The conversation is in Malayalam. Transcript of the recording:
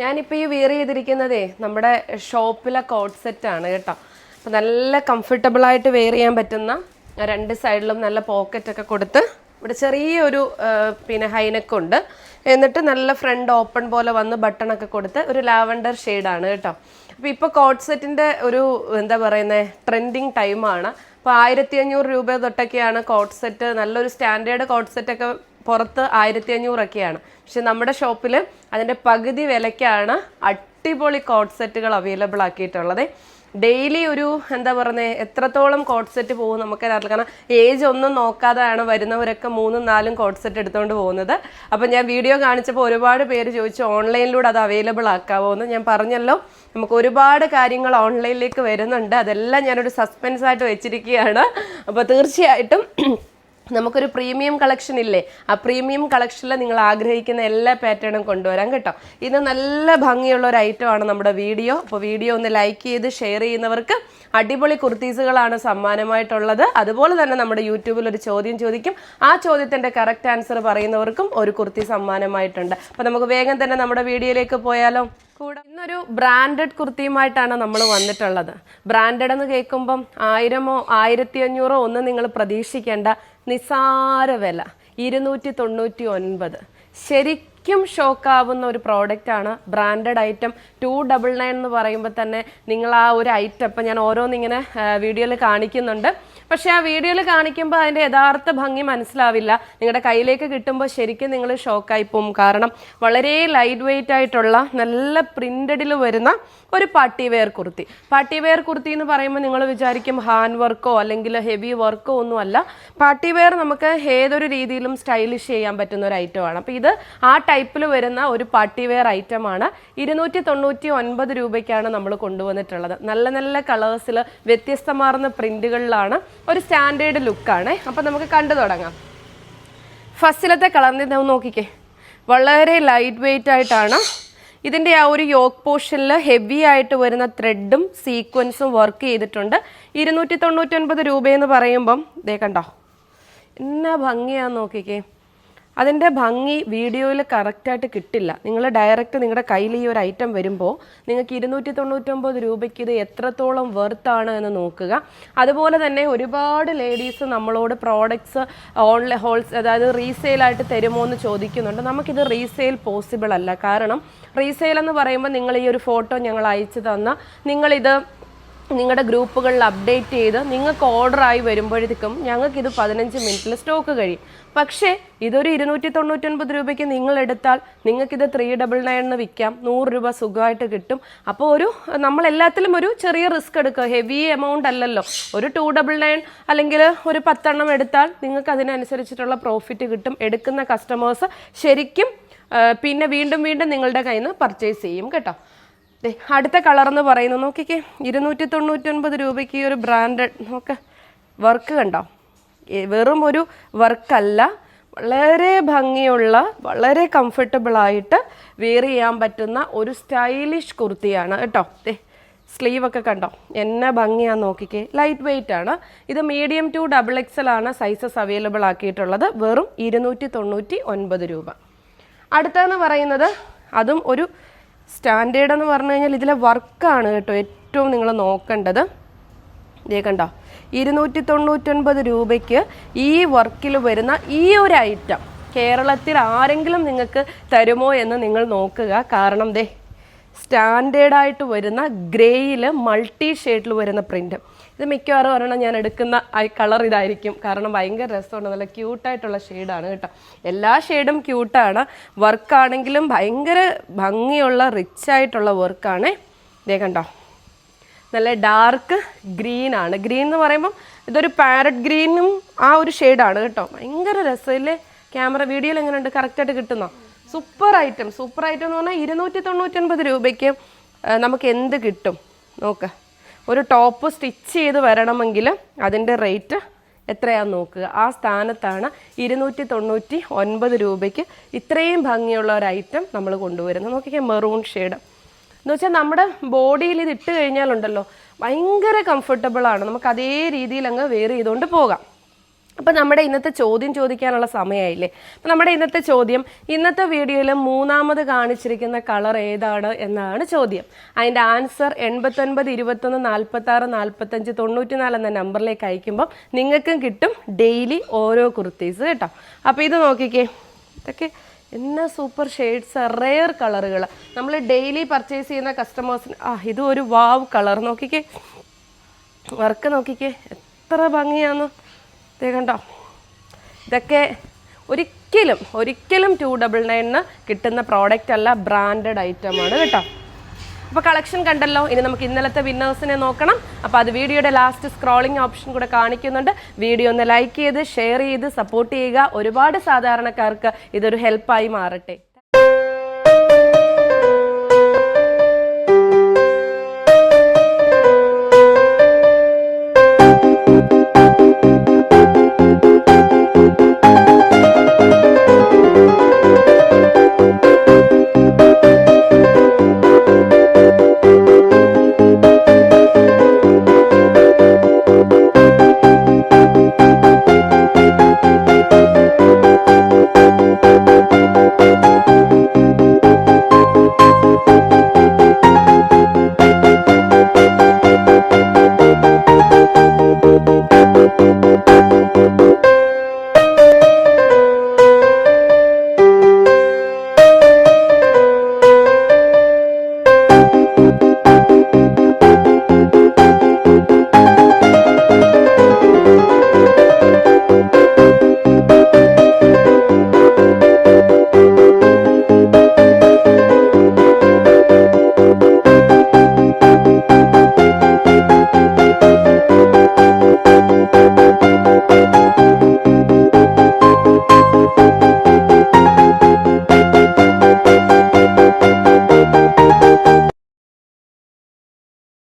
ഞാനിപ്പോൾ ഈ വിയർ ചെയ്തിരിക്കുന്നതേ നമ്മുടെ ഷോപ്പിലെ കോട്ട് സെറ്റ് ആണ് കേട്ടോ. അപ്പോൾ നല്ല കംഫർട്ടബിൾ ആയിട്ട് വെയർ ചെയ്യാൻ പറ്റുന്ന രണ്ട് സൈഡിലും നല്ല പോക്കറ്റൊക്കെ കൊടുത്ത് ഇവിടെ ചെറിയൊരു പിന്നെ ഹൈനക്കുണ്ട് എന്നിട്ട് നല്ല ഫ്രണ്ട് ഓപ്പൺ പോലെ വന്ന് ബട്ടണൊക്കെ കൊടുത്ത് ഒരു ലാവൻഡർ ഷെയ്ഡാണ് കേട്ടോ. അപ്പോൾ ഇപ്പോൾ കോട്ട് സെറ്റിന്റെ ഒരു എന്താ പറയുന്നത് ട്രെൻഡിങ് ടൈമാണ് അപ്പോൾ ആയിരത്തി അഞ്ഞൂറ് രൂപ തൊട്ടൊക്കെയാണ് കോട്ട് സെറ്റ് നല്ലൊരു സ്റ്റാൻഡേർഡ് കോട്ട് സെറ്റ് ഒക്കെ പുറത്ത് ആയിരത്തി അഞ്ഞൂറൊക്കെയാണ് പക്ഷെ നമ്മുടെ ഷോപ്പിൽ അതിന്റെ പകുതി വിലയ്ക്കാണ് അടിപൊളി കോട്ട് സെറ്റുകൾ അവൈലബിൾ ആക്കിയിട്ടുള്ളത്. ഡെയിലി ഒരു എന്താ പറയുന്നത് എത്രത്തോളം കോട്ട് സെറ്റ് പോകും നമുക്കറിയില്ല. കാരണം ഏജ് ഒന്നും നോക്കാതെയാണ് വരുന്നവരൊക്കെ മൂന്നും നാലും കോട്ട് സെറ്റ് എടുത്തുകൊണ്ട് പോകുന്നത്. അപ്പം ഞാൻ വീഡിയോ കാണിച്ചപ്പോൾ ഒരുപാട് പേര് ചോദിച്ചു ഓൺലൈനിലൂടെ അത് അവൈലബിൾ ആക്കാവോ എന്ന് ഞാൻ പറഞ്ഞല്ലോ നമുക്ക് ഒരുപാട് കാര്യങ്ങൾ ഓൺലൈനിലേക്ക് വരുന്നുണ്ട്. അതെല്ലാം ഞാനൊരു സസ്പെൻസ് ആയിട്ട് വെച്ചിരിക്കുകയാണ്. അപ്പോൾ തീർച്ചയായിട്ടും നമുക്കൊരു പ്രീമിയം കളക്ഷൻ ഇല്ലേ? ആ പ്രീമിയം കളക്ഷനിൽ നിങ്ങൾ ആഗ്രഹിക്കുന്ന എല്ലാ പാറ്റേണും കൊണ്ടുവരാം കേട്ടോ. ഇത് നല്ല ഭംഗിയുള്ള ഒരു ഐറ്റം ആണ് നമ്മുടെ വീഡിയോ. അപ്പോൾ വീഡിയോ ഒന്ന് ലൈക്ക് ചെയ്ത് ഷെയർ ചെയ്യുന്നവർക്ക് അടിപൊളി കുർത്തീസുകളാണ് സമ്മാനമായിട്ടുള്ളത്. അതുപോലെ തന്നെ നമ്മുടെ യൂട്യൂബിൽ ഒരു ചോദ്യം ചോദിക്കും. ആ ചോദ്യത്തിന്റെ കറക്റ്റ് ആൻസർ പറയുന്നവർക്കും ഒരു കുർത്തി സമ്മാനമായിട്ടുണ്ട്. അപ്പോൾ നമുക്ക് വേഗം തന്നെ നമ്മുടെ വീഡിയോയിലേക്ക് പോയാലോ? കൂടെ ഇന്നൊരു ബ്രാൻഡഡ് കുർത്തിയുമായിട്ടാണ് നമ്മൾ വന്നിട്ടുള്ളത്. ബ്രാൻഡഡ് എന്ന് കേൾക്കുമ്പം ആയിരമോ ആയിരത്തി അഞ്ഞൂറോ ഒന്നും നിങ്ങൾ പ്രതീക്ഷിക്കേണ്ട നിസാര വില. ഇരുന്നൂറ്റി തൊണ്ണൂറ്റി ഒൻപത് ശരിക്കും ഷോക്കാവുന്ന ഒരു പ്രോഡക്റ്റ് ആണ് branded item two double nine എന്ന് പറയുമ്പോൾ തന്നെ നിങ്ങൾ ആ ഒരു ഐറ്റം ഇപ്പം ഞാൻ ഓരോന്നിങ്ങനെ വീഡിയോയിൽ കാണിക്കുന്നുണ്ട്. പക്ഷേ ആ വീഡിയോയിൽ കാണിക്കുമ്പോൾ അതിന്റെ യഥാർത്ഥ ഭംഗി മനസ്സിലാവില്ല. നിങ്ങളുടെ കയ്യിലേക്ക് കിട്ടുമ്പോൾ ശരിക്കും നിങ്ങൾ ഷോക്കായി പോകും കാരണം വളരെ ലൈറ്റ് വെയിറ്റ് ആയിട്ടുള്ള നല്ല പ്രിന്റഡിൽ വരുന്ന ഒരു party wear kurti. Party wear kurti എന്ന് പറയുമ്പോൾ നിങ്ങൾ വിചാരിക്കും ഹാൻഡ് വർക്കോ അല്ലെങ്കിൽ ഹെവി വർക്കോ ഒന്നുമല്ല പാർട്ടി വെയർ നമുക്ക് ഏതൊരു രീതിയിലും സ്റ്റൈലിഷ് ചെയ്യാൻ പറ്റുന്ന ഒരു ഐറ്റമാണ് അപ്പോൾ ഇത് ആ ടൈപ്പിൽ വരുന്ന ഒരു പാർട്ടി വെയർ ഐറ്റമാണ്. ഇരുന്നൂറ്റി തൊണ്ണൂറ്റി ഒൻപത് രൂപയ്ക്കാണ് നമ്മൾ കൊണ്ടുവന്നിട്ടുള്ളത്. നല്ല നല്ല കളേഴ്സിൽ വ്യത്യസ്തമാർന്ന പ്രിന്റുകളിലാണ്. ഒരു സ്റ്റാൻഡേർഡ് ലുക്കാണ്. അപ്പം നമുക്ക് കണ്ടു തുടങ്ങാം. ഫസ്റ്റിലത്തെ കളറിന് നോക്കിക്കേ. വളരെ ലൈറ്റ് വെയിറ്റ് ആയിട്ടാണ്. ഇതിന്റെ ആ ഒരു യോക്ക് പോർഷനിൽ ഹെവി ആയിട്ട് വരുന്ന ത്രെഡും സീക്വൻസും വർക്ക് ചെയ്തിട്ടുണ്ട്. ഇരുന്നൂറ്റി തൊണ്ണൂറ്റി ഒൻപത് രൂപയെന്ന് പറയുമ്പം ദേ കണ്ടോ? എന്നാ ഭംഗിയാന്ന് നോക്കിക്കേ. അതിന്റെ ഭംഗി വീഡിയോയിൽ കറക്റ്റായിട്ട് കിട്ടില്ല. നിങ്ങൾ ഡയറക്റ്റ് നിങ്ങളുടെ കയ്യിൽ ഈ ഒരു ഐറ്റം വരുമ്പോൾ നിങ്ങൾക്ക് ഇരുന്നൂറ്റി തൊണ്ണൂറ്റൊമ്പത് രൂപയ്ക്ക് ഇത് എത്രത്തോളം വെർത്താണ് എന്ന് നോക്കുക. അതുപോലെ തന്നെ ഒരുപാട് ലേഡീസ് നമ്മളോട് പ്രോഡക്ട്സ് ഓൺലൈൻ ഹോൾസ് അതായത് റീസെയിലായിട്ട് തരുമോ എന്ന് ചോദിക്കുന്നുണ്ട്. നമുക്കിത് റീസെയിൽ പോസിബിൾ അല്ല. കാരണം റീസെയിൽ എന്ന് പറയുമ്പോൾ നിങ്ങൾ ഈ ഒരു ഫോട്ടോ ഞങ്ങൾ അയച്ചു തന്ന നിങ്ങളിത് നിങ്ങളുടെ ഗ്രൂപ്പുകളിൽ അപ്ഡേറ്റ് ചെയ്ത് നിങ്ങൾക്ക് ഓർഡറായി വരുമ്പോഴത്തേക്കും ഞങ്ങൾക്ക് ഇത് പതിനഞ്ച് മിനിറ്റിൽ സ്റ്റോക്ക് കഴിയും. പക്ഷേ ഇതൊരു ഇരുന്നൂറ്റി തൊണ്ണൂറ്റൊൻപത് രൂപയ്ക്ക് നിങ്ങൾ എടുത്താൽ നിങ്ങൾക്കിത് ത്രീ ഡബിൾ നയനിന് വിൽക്കാം. നൂറ് രൂപ സുഖമായിട്ട് കിട്ടും. അപ്പോൾ ഒരു നമ്മളെല്ലാത്തിലും ഒരു ചെറിയ റിസ്ക് എടുക്കുക. ഹെവി എമൗണ്ട് അല്ലല്ലോ. ഒരു ടു ഡബിൾ നയൻ അല്ലെങ്കിൽ ഒരു പത്തെണ്ണം എടുത്താൽ നിങ്ങൾക്ക് അതിനനുസരിച്ചിട്ടുള്ള പ്രോഫിറ്റ് കിട്ടും. എടുക്കുന്ന കസ്റ്റമേഴ്സ് ശരിക്കും പിന്നെ വീണ്ടും വീണ്ടും നിങ്ങളുടെ കയ്യിൽ നിന്ന് പർച്ചേസ് ചെയ്യും കേട്ടോ. അടുത്ത കളർ എന്ന് പറയുന്നത് നോക്കിക്കേ ഇരുന്നൂറ്റി തൊണ്ണൂറ്റൊൻപത് രൂപയ്ക്ക് ഈ ഒരു ബ്രാൻഡഡ് നോക്ക് വർക്ക് കണ്ടോ? വെറും ഒരു വർക്കല്ല വളരെ ഭംഗിയുള്ള വളരെ കംഫർട്ടബിൾ ആയിട്ട് വെയർ ചെയ്യാൻ പറ്റുന്ന ഒരു സ്റ്റൈലിഷ് കുർത്തിയാണ് കേട്ടോ. ദേ സ്ലീവ് ഒക്കെ കണ്ടോ? എന്നെ ഭംഗിയാന്ന് നോക്കിക്കേ ലൈറ്റ് വെയിറ്റ് ആണ്. ഇത് മീഡിയം ടു ഡബിൾ എക്സൽ ആണ് സൈസസ് അവൈലബിൾ ആക്കിയിട്ടുള്ളത് വെറും ഇരുന്നൂറ്റി തൊണ്ണൂറ്റി ഒൻപത് രൂപ. അടുത്തതെന്ന് പറയുന്നത് അതും ഒരു സ്റ്റാൻഡേർഡ് എന്ന് പറഞ്ഞു കഴിഞ്ഞാൽ ഇതിലെ വർക്കാണ് കേട്ടോ ഏറ്റവും നിങ്ങൾ നോക്കേണ്ടത്. ഇതേ കണ്ടോ ഇരുന്നൂറ്റി തൊണ്ണൂറ്റൊൻപത് രൂപയ്ക്ക് ഈ വർക്കിൽ വരുന്ന ഈ ഒരു ഐറ്റം കേരളത്തിൽ ആരെങ്കിലും നിങ്ങൾക്ക് തരുമോ എന്ന് നിങ്ങൾ നോക്കുക. കാരണം ദേ സ്റ്റാൻഡേർഡായിട്ട് വരുന്ന ഗ്രേയിൽ മൾട്ടി ഷെയ്ഡിൽ വരുന്ന പ്രിന്റ് ഇത് മിക്കവാറും ഒരെണ്ണം ഞാൻ എടുക്കുന്ന കളർ ഇതായിരിക്കും. കാരണം ഭയങ്കര രസമാണ്. നല്ല ക്യൂട്ടായിട്ടുള്ള ഷെയ്ഡാണ് കേട്ടോ. എല്ലാ ഷെയ്ഡും ക്യൂട്ടാണ് വർക്കാണെങ്കിലും ഭയങ്കര ഭംഗിയുള്ള റിച്ച് ആയിട്ടുള്ള വർക്കാണ് ഇതേ കണ്ടോ. നല്ല ഡാർക്ക് ഗ്രീൻ ആണ്. ഗ്രീൻ എന്ന് പറയുമ്പം ഇതൊരു പാരറ്റ് ഗ്രീനും ആ ഒരു ഷെയ്ഡാണ് കേട്ടോ. ഭയങ്കര രസമില്ലേ? ക്യാമറ വീഡിയോയിൽ എങ്ങനെയുണ്ട്? കറക്റ്റായിട്ട് കിട്ടുന്നോ? സൂപ്പർ ഐറ്റം സൂപ്പർ ഐറ്റം എന്ന് പറഞ്ഞാൽ ഇരുന്നൂറ്റി തൊണ്ണൂറ്റൊൻപത് രൂപയ്ക്ക് ആ, നമുക്ക് എന്ത് കിട്ടും? നോക്ക്. ഒരു ടോപ്പ് സ്റ്റിച്ച് ചെയ്ത് വരണമെങ്കിൽ അതിന്റെ റേറ്റ് എത്രയാന്ന് നോക്കുക. ആ സ്ഥാനത്താണ് ഇരുന്നൂറ്റി തൊണ്ണൂറ്റി ഒൻപത് രൂപയ്ക്ക് ഇത്രയും ഭംഗിയുള്ള ഒരു ഐറ്റം നമ്മൾ കൊണ്ടുവരുന്നത്. നോക്കിക്കേ മെറൂൺ ഷെയ്ഡ് എന്ന് വെച്ചാൽ നമ്മുടെ ബോഡിയിൽ ഇത് ഇട്ട് കഴിഞ്ഞാലുണ്ടല്ലോ ഭയങ്കര കംഫർട്ടബിൾ ആണ്. നമുക്ക് അതേ രീതിയിൽ അങ്ങ് വെയർ ചെയ്തുകൊണ്ട് പോകാം. അപ്പം നമ്മുടെ ഇന്നത്തെ ചോദ്യം ചോദിക്കാനുള്ള സമയമായില്ലേ അപ്പം നമ്മുടെ ഇന്നത്തെ ചോദ്യം ഇന്നത്തെ വീഡിയോയിൽ മൂന്നാമത് കാണിച്ചിരിക്കുന്ന കളർ ഏതാണ് എന്നാണ് ചോദ്യം. അതിന്റെ ആൻസർ എൺപത്തൊൻപത് ഇരുപത്തൊന്ന് നാൽപ്പത്തി ആറ് നാൽപ്പത്തഞ്ച് തൊണ്ണൂറ്റി നാല് എന്ന നമ്പറിലേക്ക് അയക്കുമ്പം നിങ്ങൾക്കും കിട്ടും ഡെയിലി ഓരോ കുർത്തീസ് കേട്ടോ. അപ്പോൾ ഇത് നോക്കിക്കേ. ഇതൊക്കെ എന്നാ സൂപ്പർ ഷെയ്ഡ്സ് റെയർ കളറുകൾ നമ്മൾ ഡെയിലി പർച്ചേസ് ചെയ്യുന്ന കസ്റ്റമേഴ്സിന് ആ ഇതും ഒരു വാവ് കളർ. നോക്കിക്കേ. വർക്ക് നോക്കിക്കേ. എത്ര ഭംഗിയാന്ന്. ദേ കണ്ടോ? ഇതൊക്കെ ഒരിക്കലും ഒരിക്കലും ടു ഡബിൾ നയനിന് കിട്ടുന്ന പ്രോഡക്റ്റ് അല്ല ബ്രാൻഡഡ് ഐറ്റമാണ് കേട്ടോ. അപ്പോൾ കളക്ഷൻ കണ്ടല്ലോ? ഇനി നമുക്ക് ഇന്നലത്തെ വിന്നേഴ്സിനെ നോക്കണം. അപ്പോൾ അത് വീഡിയോയുടെ ലാസ്റ്റ് സ്ക്രോളിംഗ് ഓപ്ഷൻ കൂടെ കാണിക്കുന്നുണ്ട്. വീഡിയോ ഒന്ന് ലൈക്ക് ചെയ്ത് ഷെയർ ചെയ്ത് സപ്പോർട്ട് ചെയ്യുക. ഒരുപാട് സാധാരണക്കാർക്ക് ഇതൊരു ഹെൽപ്പായി മാറട്ടെ.